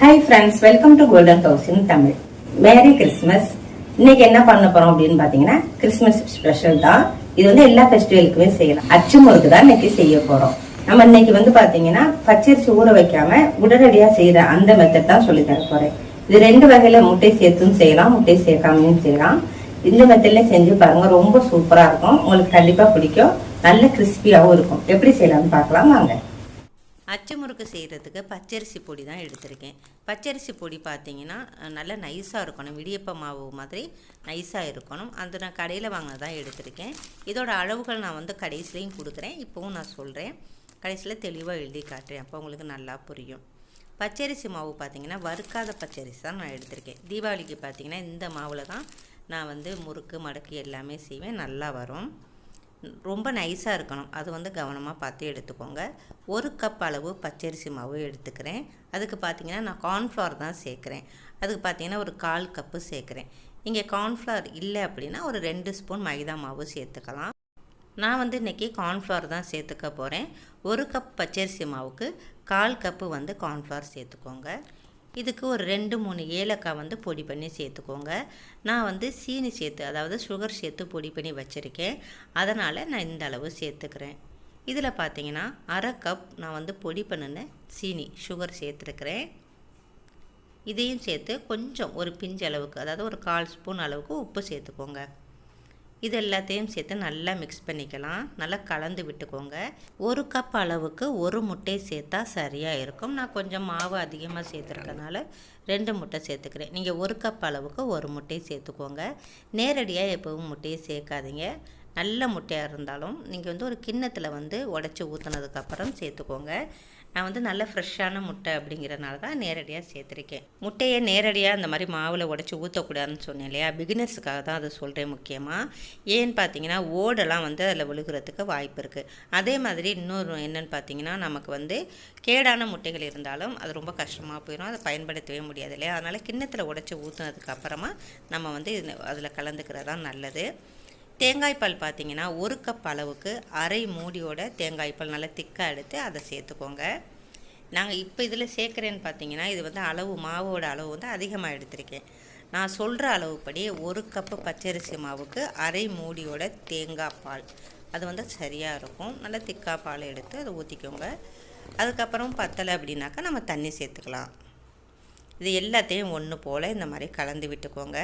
Hi friends welcome to golden house in Tamil merry Christmas இன்னைக்கு என்ன பண்ண போறோம் அப்படின்னு பாத்தீங்கன்னா கிறிஸ்மஸ் ஸ்பெஷல் தான். இது வந்து எல்லா ஃபெஸ்டிவலுக்குமே செய்யலாம். அச்சு முறுக்கு தான் இன்னைக்கு செய்ய போறோம். நம்ம இன்னைக்கு வந்து பாத்தீங்கன்னா பச்சரிசி ஊற வைக்காம உடனடியா செய்யற அந்த மெத்தட் தான் சொல்லி தர போறேன். இது ரெண்டு வகையில முட்டை சேர்த்தும் செய்யலாம் முட்டை சேர்க்காமையும் செய்யலாம். இந்த மெத்தட்ல செஞ்சு பாருங்க ரொம்ப சூப்பரா இருக்கும். உங்களுக்கு கண்டிப்பா பிடிக்கும். நல்ல கிறிஸ்பியாவும் இருக்கும். எப்படி செய்யலாம்னு பார்க்கலாம் வாங்க. அச்சு முறுக்கு செய்கிறதுக்கு பச்சரிசி பொடி தான் எடுத்திருக்கேன். பச்சரிசி பொடி பார்த்தீங்கன்னா நல்லா நைஸாக இருக்கணும். இடியப்ப மாவு மாதிரி நைஸாக இருக்கணும். அந்த நான் கடையில் வாங்க தான் எடுத்திருக்கேன். இதோட அளவுகள் நான் வந்து கடைசிலையும் கொடுக்குறேன். இப்போவும் நான் சொல்கிறேன் கடைசியில் தெளிவாக எழுதி காட்டுறேன். அப்போ உங்களுக்கு நல்லா புரியும். பச்சரிசி மாவு பார்த்தீங்கன்னா வறுக்காத பச்சரிசி தான் நான் எடுத்திருக்கேன். தீபாவளிக்கு பார்த்தீங்கன்னா இந்த மாவில் தான் நான் வந்து முறுக்கு மடக்கு எல்லாமே செய்வேன். நல்லா வரும். ரொம்ப நைஸாக இருக்கணும். அது வந்து கவனமாக பார்த்து எடுத்துக்கோங்க. ஒரு கப் அளவு பச்சரிசி மாவு எடுத்துக்கிறேன். அதுக்கு பார்த்தீங்கன்னா நான் கார்ன்ஃப்ளவர் தான் சேர்க்குறேன். அதுக்கு பார்த்தீங்கன்னா ஒரு கால் கப்பு சேர்க்குறேன். இங்கே கார்ன்ஃப்ளவர் இல்லை அப்படின்னா ஒரு ரெண்டு ஸ்பூன் மைதா மாவு சேர்த்துக்கலாம். நான் வந்து இன்றைக்கி கார்ன்ஃப்ளவர் தான் சேர்த்துக்க போகிறேன் ஒரு கப் பச்சரிசி மாவுக்கு கால் கப்பு வந்து கார்ன்ஃப்ளவர் சேர்த்துக்கோங்க. இதுக்கு ஒரு ரெண்டு மூணு ஏலக்காய் வந்து பொடி பண்ணி சேர்த்துக்கோங்க. நான் வந்து சீனி சேர்த்து அதாவது சுகர் சேர்த்து பொடி பண்ணி வச்சுருக்கேன். அதனால் நான் இந்த அளவு சேர்த்துக்கிறேன். இதில் பார்த்தீங்கன்னா அரை கப் நான் வந்து பொடி பண்ணின சீனி சுகர் சேர்த்துருக்கிறேன். இதையும் சேர்த்து கொஞ்சம் ஒரு பிஞ்சு அளவுக்கு அதாவது ஒரு கால் ஸ்பூன் அளவுக்கு உப்பு சேர்த்துக்கோங்க. இது எல்லாத்தையும் சேர்த்து நல்லா மிக்ஸ் பண்ணிக்கலாம். நல்லா கலந்து விட்டுக்கோங்க. ஒரு கப் அளவுக்கு ஒரு முட்டை சேர்த்தா சரியாக இருக்கும். நான் கொஞ்சம் மாவு அதிகமாக சேர்த்துருக்கனால ரெண்டு முட்டை சேர்த்துக்கிறேன். நீங்கள் ஒரு கப் அளவுக்கு ஒரு முட்டை சேர்த்துக்கோங்க. நேரடியாக எப்போவும் முட்டையை சேர்க்காதீங்க. நல்ல முட்டையாக இருந்தாலும் நீங்கள் வந்து ஒரு கிண்ணத்தில் வந்து உடச்சி ஊற்றுனதுக்கப்புறம் சேர்த்துக்கோங்க. நான் வந்து நல்ல ஃப்ரெஷ்ஷான முட்டை அப்படிங்கிறனால தான் நேரடியாக சேர்த்துருக்கேன். முட்டையை நேரடியாக அந்த மாதிரி மாவில் உடச்சி ஊற்றக்கூடாதுன்னு சொன்னேன் இல்லையா? பிகினர்ஸுக்காக தான் அதை சொல்கிறேன் முக்கியமாக ஏன்னு பார்த்தீங்கன்னா ஓடெல்லாம் வந்து அதில் விழுகிறதுக்கு வாய்ப்பு இருக்குது அதே மாதிரி இன்னொரு என்னென்னு பார்த்தீங்கன்னா நமக்கு வந்து கேடான முட்டைகள் இருந்தாலும் அது ரொம்ப கஷ்டமாக போயிடும் அதை பயன்படுத்தவே முடியாது இல்லையா? அதனால் கிண்ணத்தில் உடச்சி ஊற்றுனதுக்கு அப்புறமா நம்ம வந்து அதில் கலந்துக்கிறது தான் நல்லது. தேங்காய் பால் பார்த்தீங்கன்னா ஒரு கப் அளவுக்கு அரை மூடியோட தேங்காய் பால் நல்லா திக்காக எடுத்து அதை சேர்த்துக்கோங்க. நாங்கள் இப்போ இதில் சேர்க்குறேன்னு பார்த்தீங்கன்னா இது வந்து அளவு மாவோட அளவு வந்து அதிகமாக எடுத்திருக்கேன். நான் சொல்கிற அளவுப்படி ஒரு கப்பு பச்சரிசி மாவுக்கு அரை மூடியோட தேங்காய் பால். அது வந்து சரியாக இருக்கும். நல்லா திக்காக பால் எடுத்து அதை ஊற்றிக்கோங்க அதுக்கப்புறம் பத்தலை அப்படின்னாக்கா நம்ம தண்ணி சேர்த்துக்கலாம். இது எல்லாத்தையும் ஒன்று போல் இந்த மாதிரி கலந்து விட்டுக்கோங்க.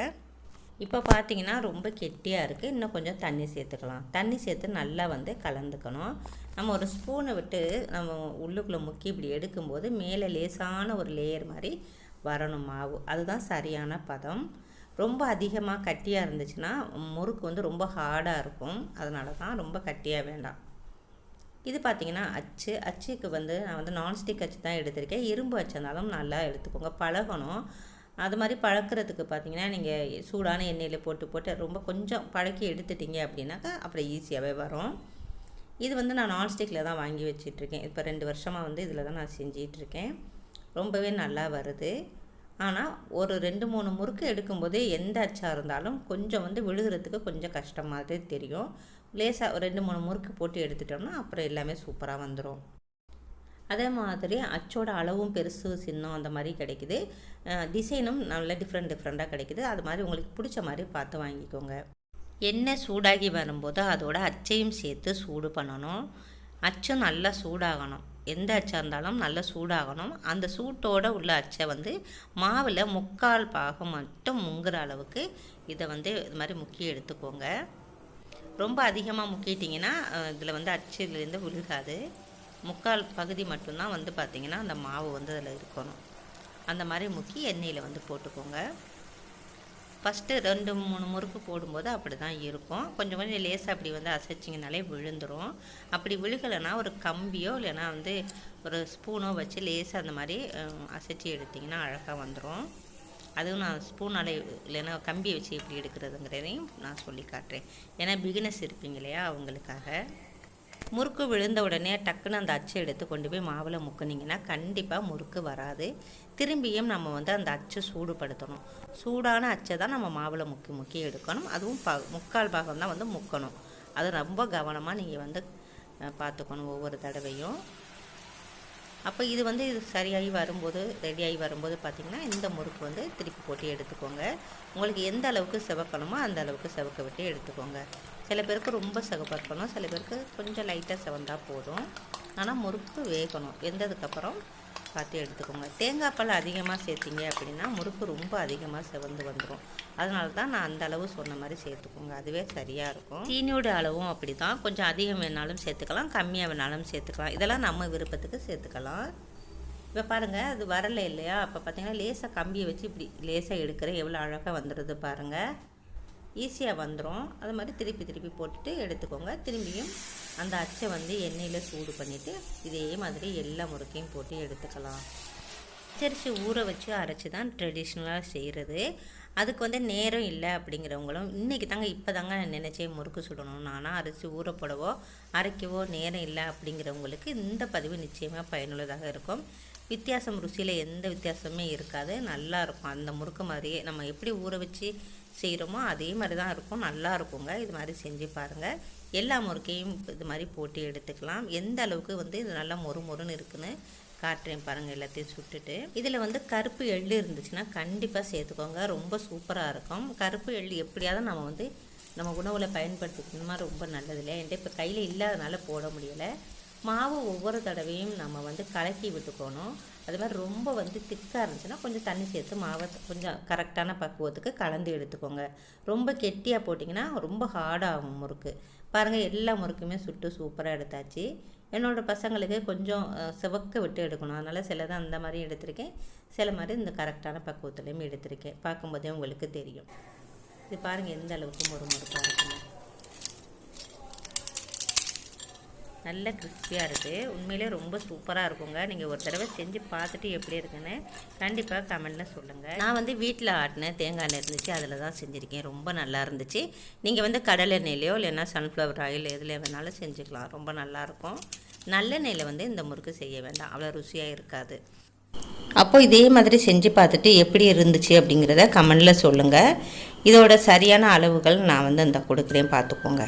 இப்போ பார்த்தீங்கன்னா ரொம்ப கெட்டியாக இருக்குது இன்னும் கொஞ்சம் தண்ணி சேர்த்துக்கலாம். தண்ணி சேர்த்து நல்லா வந்து கலந்துக்கணும். நம்ம ஒரு ஸ்பூனை விட்டு நம்ம உள்ளுக்குள்ளே முக்கி இப்படி எடுக்கும்போது மேலே லேசான ஒரு லேயர் மாதிரி வரணும் மாவு. அதுதான் சரியான பதம். ரொம்ப அதிகமாக கட்டியாக இருந்துச்சுன்னா முறுக்கு வந்து ரொம்ப ஹார்டாக இருக்கும். அதனால தான் ரொம்ப கட்டியாக வேண்டாம். இது பார்த்திங்கன்னா அச்சு. அச்சுக்கு வந்து நான் வந்து நான்ஸ்டிக் அச்சு தான் எடுத்திருக்கேன். இரும்பு அச்சு இருந்தாலும் நல்லா எடுத்துக்கோங்க. பழகணும். அது மாதிரி பழக்கிறதுக்கு பார்த்தீங்கன்னா நீங்கள் சூடான எண்ணெயில் போட்டு போட்டு ரொம்ப கொஞ்சம் பழக்கி எடுத்துட்டீங்க அப்படின்னாக்கா அப்புறம் ஈஸியாகவே வரும். இது வந்து நான் நான்ஸ்டிக்கில் தான் வாங்கி வச்சிட்ருக்கேன். இப்போ ரெண்டு வருஷமாக வந்து இதில் தான் நான் செஞ்சிகிட்ருக்கேன் ரொம்பவே நல்லா வருது. ஆனால் ஒரு ரெண்டு மூணு முறுக்கு எடுக்கும்போதே எந்த அச்சாக இருந்தாலும் கொஞ்சம் வந்து விழுகிறதுக்கு கொஞ்சம் கஷ்டமாகவே தெரியும். லேசாக ஒரு ரெண்டு மூணு முறுக்கு போட்டு எடுத்துட்டோம்னா அப்புறம் எல்லாமே சூப்பராக வந்துடும் அதே மாதிரி அச்சோட அளவும் பெருசு சின்னம் அந்த மாதிரி கிடைக்குது. டிசைனும் நல்ல டிஃப்ரெண்ட் டிஃப்ரெண்ட்டாக கிடைக்குது. அது மாதிரி உங்களுக்கு பிடிச்ச மாதிரி பார்த்து வாங்கிக்கோங்க. எண்ணெய் சூடாகி வரும்போது அதோட அச்சையும் சேர்த்து சூடு பண்ணணும். அச்சும் நல்லா சூடாகணும். எந்த அச்சாக இருந்தாலும் நல்லா சூடாகணும். அந்த சூட்டோட உள்ள அச்சை வந்து மாவில் முக்கால் பாகம் மட்டும் முங்குற அளவுக்கு இதை வந்து இது மாதிரி முக்கி எடுத்துக்கோங்க. ரொம்ப அதிகமாக முக்கிட்டிங்கன்னா இதில் வந்து அச்சுலேருந்து விழுகாது. முக்கால் பகுதி மட்டும்தான் வந்து பார்த்திங்கன்னா அந்த மாவு வந்து அதில் இருக்கணும். அந்த மாதிரி முக்கி எண்ணெயில் வந்து போட்டுக்கோங்க. ஃபஸ்ட்டு ரெண்டு மூணு முறுக்கு போடும்போது அப்படி தான் இருக்கும். கொஞ்சம் கொஞ்சம் லேசாக அப்படி வந்து அசைச்சிங்கனாலே விழுந்துடும் அப்படி விழுகலைன்னா ஒரு கம்பியோ இல்லைன்னா வந்து ஒரு ஸ்பூனோ வச்சு லேசாக அந்த மாதிரி அசைச்சி எடுத்திங்கன்னா அழகாக வந்துடும் அதுவும் நான் ஸ்பூனால் இல்லைன்னா கம்பியை வச்சு எப்படி எடுக்கிறதுங்கிறதையும் நான் சொல்லி காட்டுறேன். ஏன்னா பிகினஸ் இருப்பீங்க இல்லையா அவங்களுக்காக. முறுக்கு விழுந்த உடனே டக்குன்னு அந்த அச்சை எடுத்து கொண்டு போய் மாவில் முக்குனிங்கன்னா கண்டிப்பாக முறுக்கு வராது. திரும்பியும் நம்ம வந்து அந்த அச்சை சூடுபடுத்தணும். சூடான அச்சை தான் நம்ம மாவில் முக்கி முக்கி எடுக்கணும். அதுவும் ப முக்கால் பாகம் தான் வந்து முக்கணும். அது ரொம்ப கவனமாக நீங்கள் வந்து பார்த்துக்கணும் ஒவ்வொரு தடவையும். அப்போ இது வந்து இது சரியாகி வரும்போது ரெடியாகி வரும்போது பார்த்திங்கன்னா இந்த முறுக்கு வந்து திருப்பி போட்டு எடுத்துக்கோங்க. உங்களுக்கு எந்த அளவுக்கு செவக்கணுமோ அந்த அளவுக்கு செவக்க விட்டு எடுத்துக்கோங்க. சில பேருக்கு ரொம்ப செவக்கணும் சில பேருக்கு கொஞ்சம் லைட்டாக செவந்தால் போதும். ஆனால் முறுக்கு வேகணும். வெந்ததுக்கப்புறம் பார்த்து எடுத்துக்கோங்க. தேங்காய் பால் அதிகமாக சேர்த்திங்க அப்படின்னா முறுக்கு ரொம்ப அதிகமாக செவந்து வந்துடும் அதனால தான் நான் அந்த அளவு சொன்ன மாதிரி சேர்த்துக்கோங்க. அதுவே சரியாக இருக்கும். சீனியோட அளவும் அப்படி தான் கொஞ்சம் அதிகம் வேணாலும் சேர்த்துக்கலாம். கம்மியாக வேணாலும் சேர்த்துக்கலாம். இதெல்லாம் நம்ம விருப்பத்துக்கு சேர்த்துக்கலாம். இப்போ பாருங்கள் அது வரலை இல்லையா? அப்போ பார்த்தீங்கன்னா லேசாக கம்பியை வச்சு இப்படி லேசாக எடுக்கிறேன் எவ்வளோ அழகாக வந்துடுது பாருங்கள் ஈஸியாக வந்துடும் அது மாதிரி திருப்பி திருப்பி போட்டுட்டு எடுத்துக்கோங்க. திரும்பியும் அந்த அச்சை வந்து எண்ணெயில் சூடு பண்ணிவிட்டு இதே மாதிரி எல்லா முறுக்கையும் போட்டு எடுத்துக்கலாம். பச்சரிசி ஊற வச்சு அரைச்சி தான் ட்ரெடிஷ்னலாக செய்கிறது அதுக்கு வந்து நேரம் இல்லை அப்படிங்கிறவங்களும் இன்றைக்கி தாங்க இப்போ தாங்க நினச்சே முறுக்கு சுடணும். நானாக அரிசி ஊறப்படவோ அரைக்கவோ நேரம் இல்லை அப்படிங்கிறவங்களுக்கு இந்த பதிவு நிச்சயமாக பயனுள்ளதாக இருக்கும். வித்தியாசம் ருசியில் எந்த வித்தியாசமே இருக்காது. நல்லா இருக்கும். அந்த முறுக்கு மாதிரியே நம்ம எப்படி ஊற வச்சு செய்கிறோமோ அதே மாதிரி தான் இருக்கும். நல்லா இருக்குங்க. இது மாதிரி செஞ்சு பாருங்கள் எல்லா முறுக்கையும் இது மாதிரி போட்டு எடுத்துக்கலாம். எந்த அளவுக்கு வந்து இது நல்லா மொறு மொறுன்னு இருக்குன்னு காட்டுறேன் பாருங்கள் எல்லாத்தையும் சுட்டுட்டு. இதில் வந்து கருப்பு எள்ளு இருந்துச்சுன்னா கண்டிப்பாக சேர்த்துக்கோங்க. ரொம்ப சூப்பராக இருக்கும். கருப்பு எள்ளு எப்படியாவது நம்ம வந்து நம்ம உணவில் பயன்படுத்திக்கணுமா. ரொம்ப நல்லது இல்லை என்கிட்ட இப்போ கையில் இல்லாதனால போட முடியலை. மாவு ஒவ்வொரு தடவையும் நம்ம வந்து கலக்கி விட்டுக்கணும். அது மாதிரி ரொம்ப வந்து திக்காக இருந்துச்சுன்னா கொஞ்சம் தண்ணி சேர்த்து மாவை கொஞ்சம் கரெக்டான பக்குவத்துக்கு கலந்து எடுத்துக்கோங்க. ரொம்ப கெட்டியாக போட்டிங்கன்னா ரொம்ப ஹார்டாகும் முறுக்கு. பாருங்கள் எல்லா முறுக்குமே சுட்டு சூப்பராக எடுத்தாச்சு. என்னோடய பசங்களுக்கு கொஞ்சம் சிவக்க விட்டு எடுக்கணும். அதனால் சில தான் அந்த மாதிரி எடுத்திருக்கேன். சில மாதிரி இந்த கரெக்டான பக்குவத்துலேயும் எடுத்திருக்கேன். பார்க்கும்போதே உங்களுக்கு தெரியும். இது பாருங்கள் எந்த அளவுக்கு முறுமுறுப்பாக இருக்குன்னு. நல்ல கிறிஸ்பியாக இருக்குது உண்மையிலே ரொம்ப சூப்பராக இருக்குங்க. நீங்கள் ஒரு தடவை செஞ்சு பார்த்துட்டு எப்படி இருக்குன்னு கண்டிப்பாக கமெண்ட்டில் சொல்லுங்கள் நான் வந்து வீட்டில் ஆட்டின தேங்காய் எண்ணெய் இருந்துச்சு. அதில் தான் செஞ்சுருக்கேன். ரொம்ப நல்லா இருந்துச்சு. நீங்கள் வந்து கடலை எண்ணெயிலையோ இல்லைன்னா சன்ஃப்ளவர் ஆயில் எதில் வேணாலும் செஞ்சுக்கலாம். ரொம்ப நல்லாயிருக்கும் நல்லெண்ணெயில் வந்து இந்த முறுக்கு செய்ய வேண்டாம். அவ்வளோ ருசியாக இருக்காது. அப்போ இதே மாதிரி செஞ்சு பார்த்துட்டு எப்படி இருந்துச்சு அப்படிங்கிறத கமெண்டில் சொல்லுங்கள் இதோட சரியான அளவுகள் நான் வந்து அந்த கொடுக்குறேன். பார்த்துக்கோங்க.